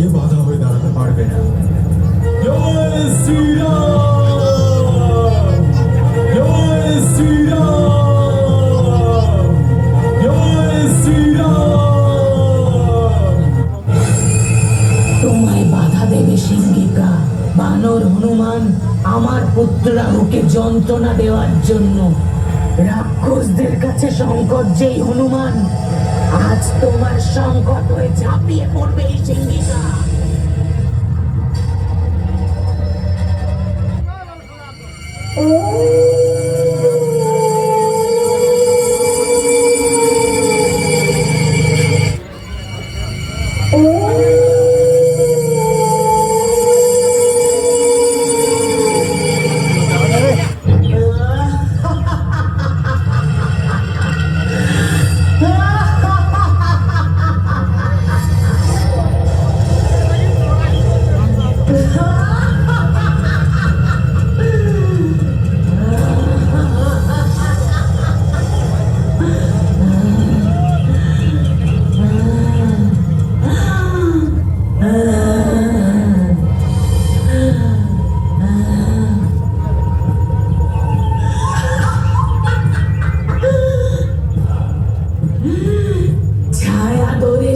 আগে বাধা হয়ে দাঁড়াতে পারবে না। তোমায় বাধা দেবে সিংহিকা বানর হনুমান, আমার যন্ত্রণা দেওয়ার জন্য। রাক্ষসদের কাছে সংকট যেই হনুমান, আজ তোমার সংকট হয়ে ঝাঁপিয়ে পড়বে এই সিংহিকা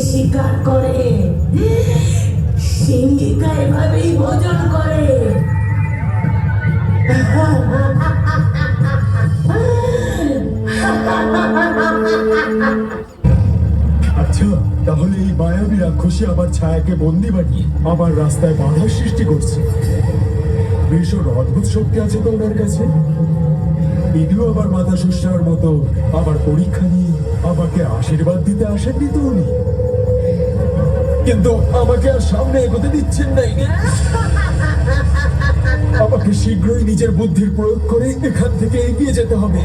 শিকার করে। সিংহিকা এভাবেই ভোজন করে। আচ্ছা তাহলে এই মায়াবী রাক্ষসী আমার ছায়াকে বন্দি বানিয়ে আমার রাস্তায় বাধার সৃষ্টি করছে। ভীষণ অদ্ভুত শক্তি আছে তো ওনার কাছে। এটিও আবার মাথা শুষার মতো। আবার পরীক্ষা নিয়ে আমাকে আশীর্বাদ দিতে আসেননি তো উনি। কিন্তু আমাকে আর সামনে এগোতে দিচ্ছেন নাই। আমাকে শীঘ্রই নিজের বুদ্ধির প্রয়োগ করে এখান থেকে এগিয়ে যেতে হবে।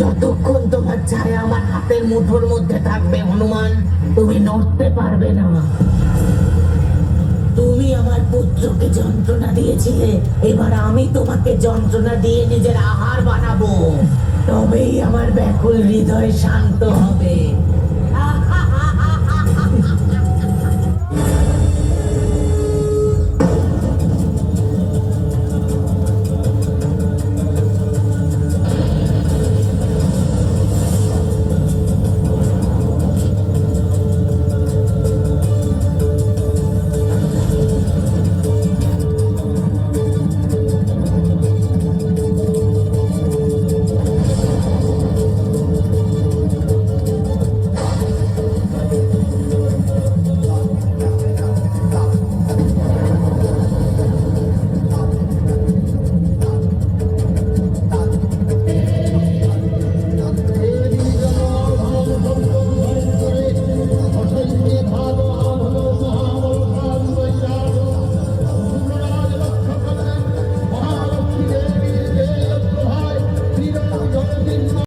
যতক্ষণ তোমার ছায়া আমার হাতের মুঠোর মধ্যে থাকবে, হনুমান, তুমি নড়তে পারবে না। তুমি আমার পুত্রকে যন্ত্রণা দিয়েছিলে, এবার আমি তোমাকে যন্ত্রণা দিয়ে নিজের আহার বানাবো। তবেই আমার ব্যাকুল হৃদয় শান্ত হবে।